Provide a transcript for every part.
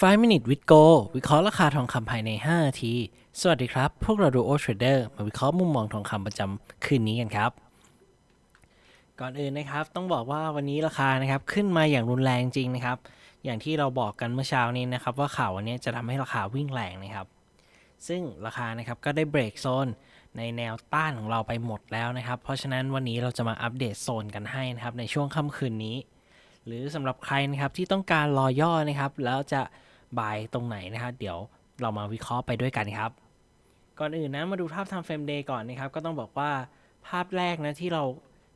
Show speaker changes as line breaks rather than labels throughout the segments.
5 minute with go วิเคราะห์ราคาทองคำภายใน 5 นาที สวัสดีครับ พวกเราดูโอเทรดเดอร์มาวิเคราะห์มุมมองทองคำประจำคืนนี้กันครับ ก่อนอื่นนะครับ ต้องบอกว่าวันนี้ราคานะครับขึ้นมาอย่างรุนแรงจริงนะครับ อย่างที่เราบอกกันเมื่อเช้านี้นะครับ ว่าข่าววันนี้จะทำให้ราคาวิ่งแรงนะครับ ซึ่งราคานะครับก็ได้เบรกโซนในแนวต้านของเราไปหมดแล้วนะครับ เพราะฉะนั้นวันนี้เราจะมาอัปเดตโซนกันให้นะครับในช่วงค่ำคืนนี้ หรือสำหรับใครนะครับที่ต้องการรอย่อนะครับแล้วจะ บายตรงไหนนะครับ เดี๋ยวเรามาวิเคราะห์ไปด้วยกันครับ ก่อนอื่นนะมาดูภาพ time frame day ก่อนนะครับ ก็ต้องบอกว่าภาพแรกนะที่เรา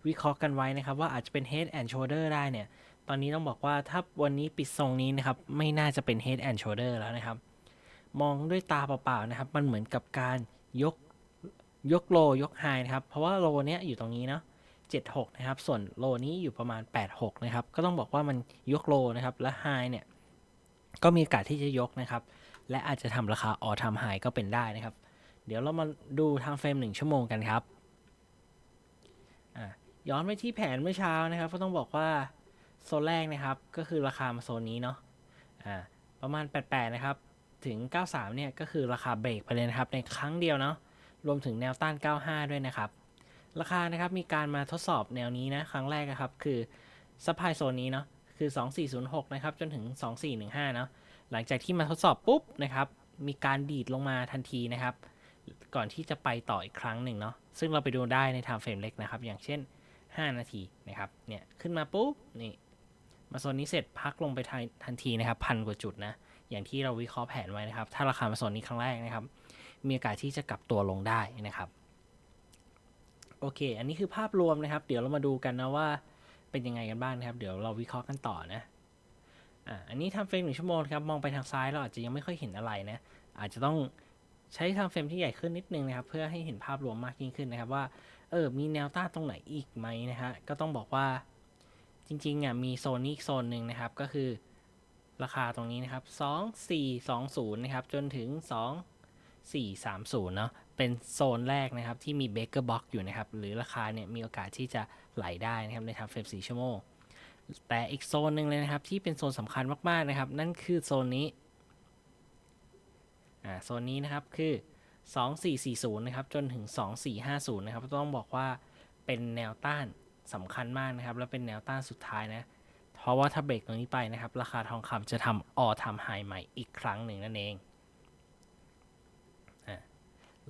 วิเคราะห์กันไว้นะครับ ว่าอาจจะเป็น head and shoulder ได้เนี่ย ตอนนี้ต้องบอกว่าถ้าวันนี้ปิดทรงนี้นะครับ ไม่น่าจะเป็น head and shoulder แล้วนะครับ มองด้วยตาเปล่าๆนะครับ มันเหมือนกับการยกยกโลยกไฮนะครับ เพราะว่าโลเนี้ยอยู่ตรงนี้เนาะ76 นะครับ ส่วนโลนี้อยู่ประมาณ 86 นะครับ ก็ต้องบอกว่ามันยกโลนะครับ และไฮเนี่ย ก็มีโอกาสที่จะยกนะครับ และอาจจะทำราคาออทำไฮก็เป็นได้นะครับ เดี๋ยวเรามาดูทางเฟรม 1 ชั่วโมงกันครับ ย้อนไปที่แผนเมื่อเช้านะครับ ก็ต้องบอกว่าโซนแรกนะครับ ก็คือราคามาโซนนี้เนาะอ่าประมาณ 88 นะครับ ถึง 93 เนี่ย ก็คือราคาเบรกไปเลยนะครับ ในครั้งเดียวเนาะ รวมถึงแนวต้าน 95 ด้วยนะครับ ราคานะครับมีการมาทดสอบแนวนี้นะ ครั้งแรกนะครับ คือซัพพลายโซนนี้เนาะ คือ 2406 นะครับ จนถึง 2415 เนาะหลังจากที่มาทดสอบปุ๊บนะครับ มีการดีดลงมาทันทีนะครับ ก่อนที่จะไปต่ออีกครั้งหนึ่งเนาะซึ่งเราไปดูได้ใน time frame เล็กนะครับ อย่างเช่น 5 นาทีนะครับ เนี่ย ขึ้นมาปุ๊บ นี่ มาโซนนี้เสร็จพักลงไปทันทีนะครับพันกว่าจุดนะ อย่างที่เราวิเคราะห์แผนไว้นะครับ ถ้าราคามาโซนนี้ครั้งแรกนะครับ มีโอกาสที่จะกลับตัวลงได้นะครับ โอเค อันนี้คือภาพรวมนะครับ เดี๋ยวเรามาดูกันนะว่า เป็นยังไงกันบ้างนะครับ เดี๋ยวเราวิเคราะห์กันต่อนะอ่าอันนี้ทำเฟรมหนึ่งชั่วโมงครับ มองไปทางซ้ายเราอาจจะยังไม่ค่อยเห็นอะไรนะ อาจจะต้องใช้ทำเฟรมที่ใหญ่ขึ้นนิดนึงนะครับ เพื่อให้เห็นภาพรวมมากยิ่งขึ้นนะครับว่า เออ มีแนวต้านตรงไหนอีกไหมนะฮะ ก็ต้องบอกว่าจริงๆอะมีโซนนี้อีกโซนหนึ่งนะครับ ก็คือราคาตรงนี้นะครับ 2420 นะครับ จนถึง 2 430 เนาะ เป็นโซนแรกนะครับ ที่มีเบเกอร์บ็อกอยู่นะครับ หรือราคาเนี่ยมีโอกาสที่จะไหลได้นะครับในทางเฟรม4ชั่วโมง แต่อีกโซนหนึ่งเลยนะครับ ที่เป็นโซนสำคัญมากๆนะครับ นั่นคือโซนนี้อ่าโซนนี้นะครับคือ 2440 นะครับ จนถึง 2450 นะครับ ต้องบอกว่าเป็นแนวต้านสำคัญมากนะครับ และเป็นแนวต้านสุดท้ายนะ เพราะว่าถ้าเบรกตรงนี้ไปนะครับ ราคาทองคำจะทำออทำไฮใหม่อีกครั้งหนึ่งนั่นเอง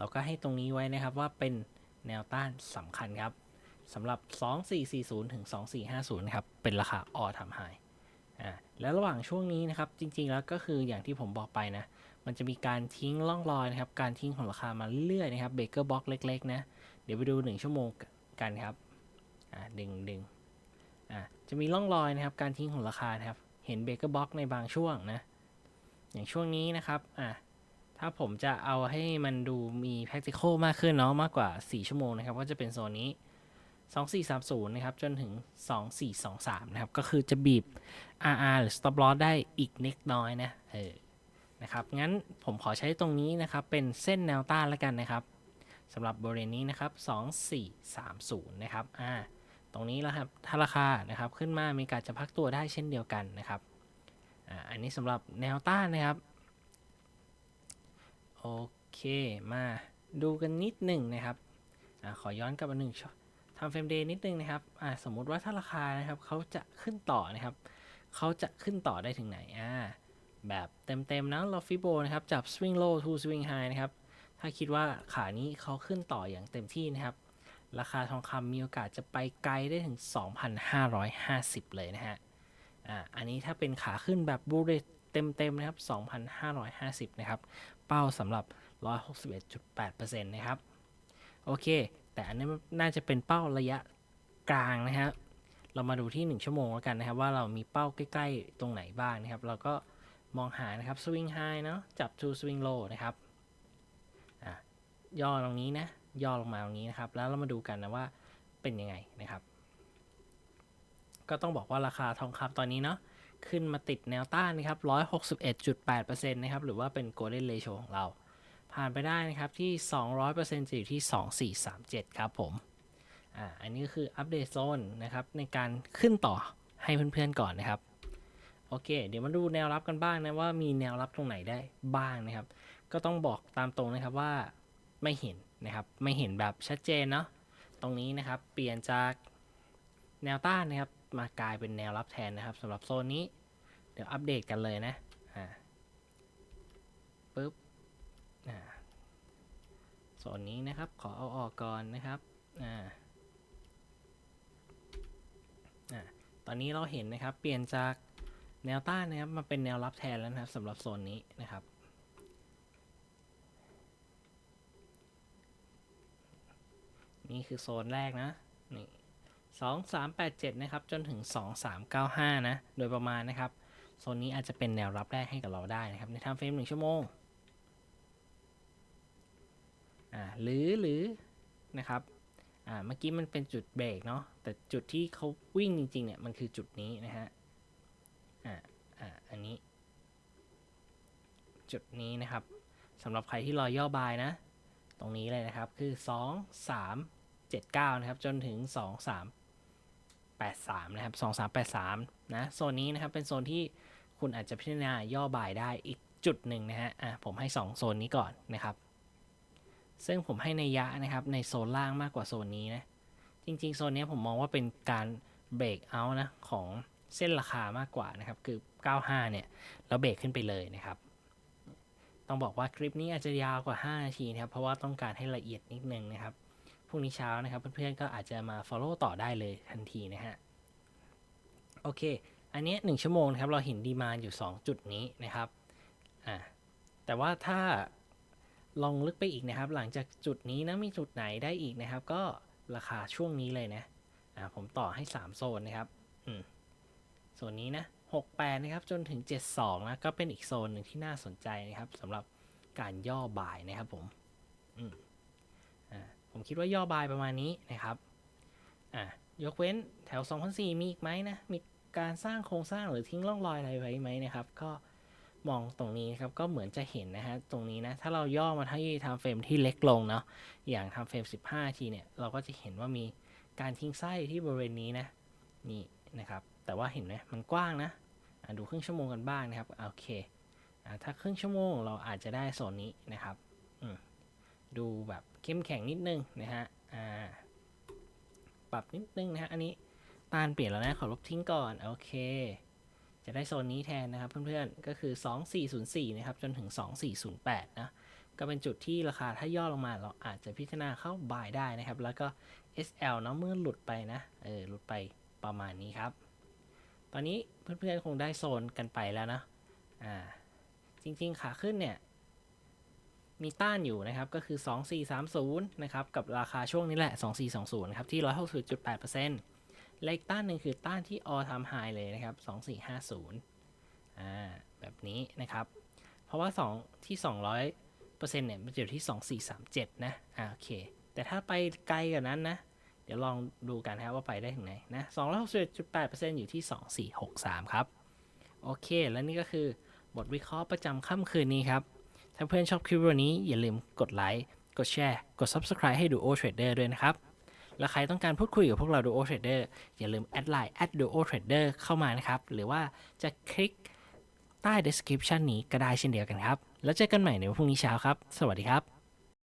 เราก็ให้ตรงนี้ไว้นะครับว่าเป็นแนวต้านสำคัญครับสำหรับ 2440 ถึง 2450 ครับ เป็นราคาออทำไฮอ่าแล้วระหว่างช่วงนี้นะครับ จริง ๆ แล้วก็คืออย่างที่ผมบอกไปนะ มันจะมีการทิ้งล่องรอยนะครับ การทิ้งของราคามาเรื่อยๆนะครับเบเกอร์บ็อกเล็ก ๆ นะ เดี๋ยวไปดู 1 ชั่วโมงกันครับ อ่าดึงดึงอ่าจะมีร่องรอยนะครับ การทิ้งของราคานะครับ เห็นเบเกอร์บ็อกในบางช่วงนะ อย่างช่วงนี้นะครับ อ่า ถ้าผมจะเอาให้มันดูมี practical มากขึ้นเนาะมากกว่า 4 ชั่วโมงนะครับ ก็จะเป็นโซนนี้ 2430 นะครับ จนถึง 2423 นะครับ ก็คือจะบีบ RR หรือ stop loss ได้อีกเล็กน้อยนะเออนะครับ งั้นผมขอใช้ตรงนี้นะครับ เป็นเส้นแนวต้านแล้วกันนะครับสำหรับบริเวณนี้นะครับ 2430 นะครับ อ่า ตรงนี้แล้วครับ ถ้าราคา นะครับ ขึ้นมามีการจะพักตัวได้เช่นเดียวกันนะครับ อ่า อันนี้สำหรับแนวต้านนะครับ โอเคมาดูกันนิดหนึ่งนะครับอขอย้อนกลับมาหนึ่งทำเฟรมเดย์นิดนึงนะครับสมมุติว่าถ้าราคานะครับเขาจะขึ้นต่อนะครับเขาจะขึ้นต่อได้ถึงไหนอ่าแบบเต็มๆนะลอฟิโบนะครับจับ swing low to swing high นะครับถ้าคิดว่าขานี้เขาขึ้นต่ออย่างเต็มที่นะครับ ราคาทองคำมีโอกาสจะไปไกลได้ถึง 2,550 เลยนะฮะอ่าอันนี้ถ้าเป็นขาขึ้นแบบบูเรเต็มๆนะครับ 2,550 นะครับ เป้าสำหรับ 161.8%นะครับ โอเค แต่อันนี้น่าจะเป็นเป้าระยะกลางนะครับเรามาดูที่ 1 ชั่วโมงแล้วกันนะครับ ว่าเรามีเป้าใกล้ ๆ ตรงไหนบ้างนะครับ เราก็มองหานะครับ swing high เนาะจับ to swing low นะครับอะย่อตรงนี้นะ ย่อลงมาตรงนี้นะครับ แล้วเรามาดูกันนะว่าเป็นยังไงนะครับ ก็ต้องบอกว่าราคาทองคำตอนนี้เนาะ ขึ้นมาติดแนวต้านนะครับ 161.8%นะครับ หรือว่าเป็น golden ratio ของเรา ผ่านไปได้นะครับที่ 200%จะอยู่ที่ 2437 ครับผม อ่า อันนี้ก็คืออัปเดตโซนนะครับในการขึ้นต่อให้เพื่อนๆก่อนนะครับ โอเค เดี๋ยวมาดูแนวรับกันบ้างนะว่ามีแนวรับตรงไหนได้บ้างนะครับ ก็ต้องบอกตามตรงนะครับว่าไม่เห็นนะครับ ไม่เห็นแบบชัดเจนเนาะ ตรงนี้นะครับ เปลี่ยนจากแนวต้านนะครับ มากลายเป็นแนวรับแทนนะครับสำหรับโซนนี้ เดี๋ยวอัปเดตกันเลยนะอ่าปึ๊บอ่าโซนนี้นะครับขอเอาออกก่อนนะครับอ่าอ่าตอนนี้เราเห็นนะครับเปลี่ยนจากแนวต้านนะครับมาเป็นแนวรับแทนแล้วนะครับสำหรับโซนนี้นะครับนี่คือโซนแรกนะ นี่ สองสามแปดเจ็ดนะครับ จนถึงสองสามเก้าห้านะ โดยประมาณนะครับ โซนนี้อาจจะเป็นแนวรับแรกให้กับเราได้นะครับ ในไทม์เฟรมหนึ่งชั่วโมง อ่า หรือ หรือ นะครับ อ่า เมื่อกี้มันเป็นจุดเบรกเนาะ แต่จุดที่เขาวิ่งจริงๆ เนี่ย มันคือจุดนี้นะฮะ อ่า อ่า อันนี้ จุดนี้นะครับ สำหรับใครที่รอย่อบายนะ ตรงนี้เลยนะครับ คือ 2 3 7 9 นะครับ จนถึง 2 3 8 3 นะครับ 2 3 8 3 นะ โซนนี้นะครับ เป็นโซนที่คุณอาจจะพิจารณาย่อบ่ายได้อีกจุดหนึ่งนะฮะ อะ ผมให้ 2 โซนนี้ก่อนนะครับ ซึ่งผมให้ในยยะนะครับ ในโซนล่างมากกว่าโซนนี้นะ จริงๆ โซนนี้ผมมองว่าเป็นการเบรกเอาท์นะ ของเส้นราคามากกว่านะครับ คือ 95 เนี่ย แล้วเบรกขึ้นไปเลยนะครับ ต้องบอกว่าคลิปนี้อาจจะยาวกว่า 5 นาทีนะครับ เพราะว่าต้องการให้ละเอียดนิดนึงนะครับ พรุ่งนี้เช้านะครับเพื่อนๆก็อาจจะมา follow ต่อได้เลยทันทีนะฮะโอเค อันนี้ 1 ชั่วโมงครับเราเห็นดีมาอยู่ 2 จุดนี้นะครับอ่าแต่ว่าถ้าลองลึกไปอีกนะครับ หลังจากจุดนี้นะมีจุดไหนได้อีกนะครับ ก็ราคาช่วงนี้เลยนะอ่าผมต่อให้ 3 โซนนะครับอืมโซนนี้นะ68นะครับจนถึง 72นะก็เป็นอีกโซนหนึ่งที่น่าสนใจนะครับสำหรับการย่อบ่ายนะครับผมอืม ผมคิดว่าย่อบายประมาณนี้นะครับอ่ายกเว้นแถว 2004 มีอีกไหมนะ มีการสร้างโครงสร้างหรือทิ้งร่องรอยอะไรไว้ไหมนะครับ ก็มองตรงนี้นะครับ ก็เหมือนจะเห็นนะฮะ ตรงนี้นะ ถ้าเราย่อมาที่ทำเฟรมที่เล็กลงเนาะ อย่างทำเฟรม 15 ทีเนี่ย เราก็จะเห็นว่ามีการทิ้งไส้ที่บริเวณนี้นะ นี่นะครับ แต่ว่าเห็นไหมมันกว้างนะดูครึ่งชั่วโมงกันบ้างนะครับ โอเคอถ้าครึ่งชั่วโมงเราอาจจะได้โซนนี้นะครับ อืม ดูแบบเข้มแข็งนิดนึงนะฮะ อ่า ปรับนิดนึงนะฮะ อันนี้ตานเปลี่ยนแล้วนะ ขอลบทิ้งก่อน โอเค จะได้โซนนี้แทนนะครับเพื่อนๆ ก็คือ 2404 นะครับ จนถึง 2408 นะ ก็เป็นจุดที่ราคาถ้าย่อลงมาเราอาจจะพิจารณาเข้าบายได้นะครับ แล้วก็ SL เนาะเมื่อหลุดไปนะ เออ หลุดไปประมาณนี้ครับ ตอนนี้เพื่อนๆ คงได้โซนกันไปแล้วนะ อ่า จริงๆ ขาขึ้นเนี่ย มีต้านอยู่นะครับก็คือ 2430นะครับกับราคาช่วงนี้แหละ 2420นะครับที่160.8%และอีกต้านหนึ่งคือต้านที่ all time high เลยนะครับ 2450อ่าแบบนี้นะครับ เพราะว่า 2 ที่ 200%เนี่ยมันจะอยู่ที่ 2437 นะอ่าโอเค แต่ถ้าไปไกลกว่านั้นนะ เดี๋ยวลองดูกันนะว่าไปได้ถึงไหนนะ261.8%อยู่ที่ 2463 ครับ โอเค และนี่ก็คือบทวิเคราะห์ประจำค่ำคืนนี้ครับ ถ้าเพื่อนชอบคลิปวันนี้อย่าลืมกดไลค์ กดแชร์ กด Subscribe ให้ Duo Trader ด้วยนะครับ และใครต้องการพูดคุยกับพวกเรา Duo Trader อย่าลืมแอดไลน์ @duo trader เข้ามานะครับ หรือว่าจะคลิกใต้ description นี้ก็ได้เช่นเดียวกันครับ แล้วเจอกันใหม่ในวันพรุ่งนี้เช้าครับ สวัสดีครับ